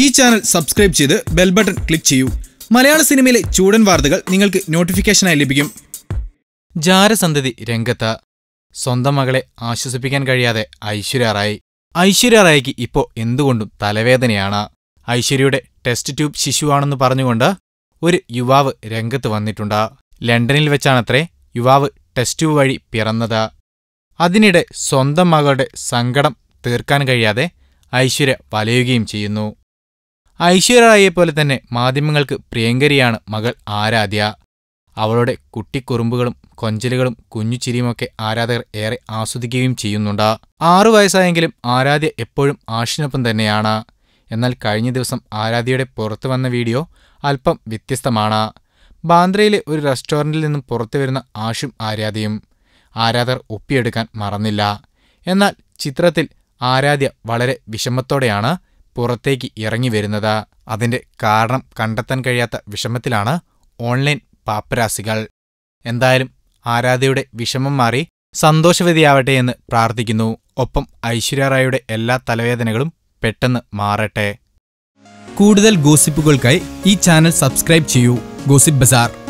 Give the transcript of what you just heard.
ഈ channel subscribe ചെയ്ത് bell button click ചെയ്യൂ. മലയാള സിനിമയിലെ ചൂടൻ വാർത്തകൾ നിങ്ങൾക്ക് നോട്ടിഫിക്കേഷനായി ലഭിക്കും. ജാരസന്തതി രംഗത്ത് സ്വന്തം മകളെ ആശ്വസിപ്പിക്കാൻ കഴിയാതെ ഐശ്വര്യ റായി. ഐശ്വര്യ റായിക്ക് ഇപ്പോൾ എന്തുകൊണ്ടും തലവേദനയാണ്. ഐശ്വര്യയുടെ ടെസ്റ്റ് ട്യൂബ് ശിശുവാണെന്ന് പറഞ്ഞുകൊണ്ട് ഒരു യുവാവ് രംഗത്ത് വന്നിട്ടുണ്ട്. ലണ്ടനിൽ വെച്ചാണത്രേ യുവാവ് ടെസ്റ്റ് ട്യൂബ് വഴി പിറന്നത്. അതിനിടെ സ്വന്തം മകളുടെ സങ്കടം തീർക്കാൻ കഴിയാതെ ഐശ്വര്യ വലയുകയും ചെയ്യുന്നു. ഐശ്വര്യ പോലെ തന്നെ മാധ്യമങ്ങൾക്ക് പ്രിയങ്കരിയാണ് മകൾ ആരാധ്യ. അവളുടെ കുട്ടിക്കുറുമ്പുകളും കൊഞ്ചലുകളും കുഞ്ഞുചിരിയുമൊക്കെ ആരാധകർ ഏറെ ആസ്വദിക്കുകയും ചെയ്യുന്നുണ്ട്. ആറു വയസ്സായെങ്കിലും ആരാധ്യ എപ്പോഴും ആഷിനൊപ്പം തന്നെയാണ്. എന്നാൽ കഴിഞ്ഞ ദിവസം ആരാധ്യയുടെ പുറത്തു വന്ന വീഡിയോ അല്പം വ്യത്യസ്തമാണ്. ബാന്ദ്രയിലെ ഒരു റെസ്റ്റോറന്റിൽ നിന്നും പുറത്തു വരുന്ന ആഷും ആരാധ്യയും. ആരാധകർ ഒപ്പിയെടുക്കാൻ മറന്നില്ല. എന്നാൽ ചിത്രത്തിൽ ആരാധ്യ വളരെ വിഷമത്തോടെയാണ് പുറത്തേക്ക് ഇറങ്ങി വരുന്നത്. അതിന്റെ കാരണം കണ്ടെത്താൻ കഴിയാത്ത വിഷമത്തിലാണ് ഓൺലൈൻ പാപ്പരാസികൾ. എന്തായാലും ആരാധയുടെ വിഷമം മാറി സന്തോഷവതിയാവട്ടെ എന്ന് പ്രാർത്ഥിക്കുന്നു. ഒപ്പം ഐശ്വര്യ റായുടെ എല്ലാ തലവേദനകളും പെട്ടെന്ന് മാറട്ടെ. കൂടുതൽ ഗോസിപ്പുകൾക്കായി ഈ ചാനൽ സബ്സ്ക്രൈബ് ചെയ്യൂ. Gossip Bazaar.